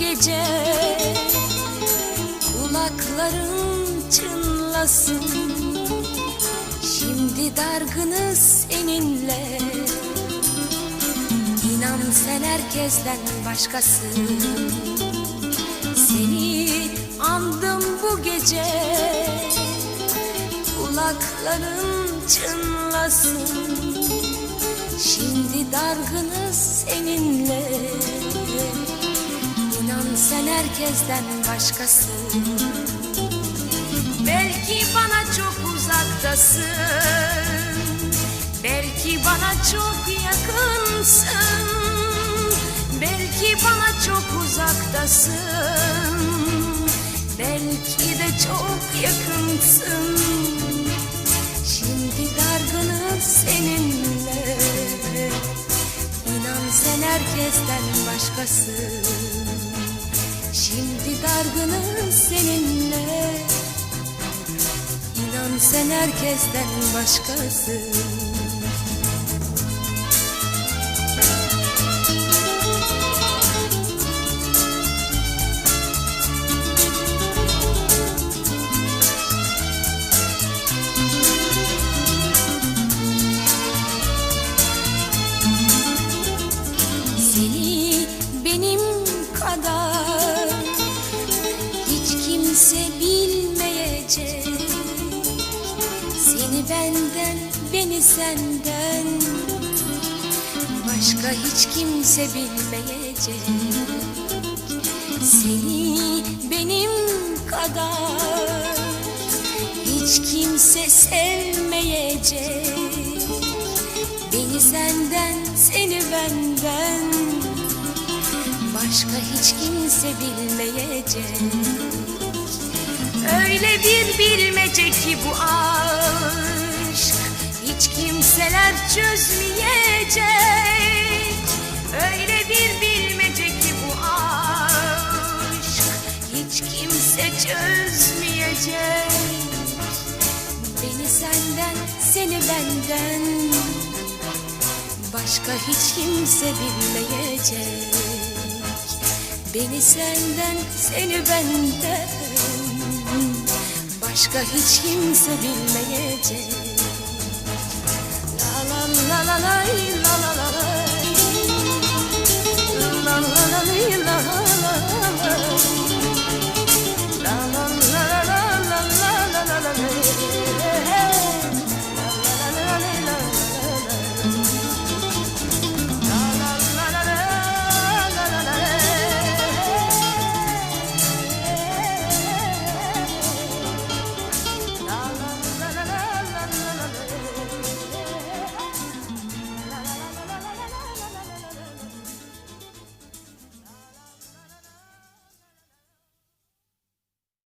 gece. Kulakların çınlasın. Şimdi dargınız seninle İnan sen herkesten başkasın. Seni andım bu gece. Kulakların çınlasın. Şimdi dargınız seninle sen herkesten başkasın. Belki bana çok uzaktasın. Belki bana çok yakınsın. Belki bana çok uzaktasın. Belki de çok yakınsın. Şimdi dargınım seninle. İnan sen herkesten başkasın Şimdi dargınım seninle. İnan sen herkesten başkasın Seni benden, beni senden. Başka hiç kimse bilmeyecek Seni benim kadar. Hiç kimse sevmeyecek Beni senden, seni benden. Başka hiç kimse bilmeyecek Öyle bir bilmece ki bu aşk. Hiç kimseler çözmeyecek. Öyle bir bilmece ki bu aşk. Hiç kimse çözmeyecek. Beni senden, seni benden. Başka hiç kimse bilmeyecek. Beni senden, seni benden Başka hiç kimse bilmeyecek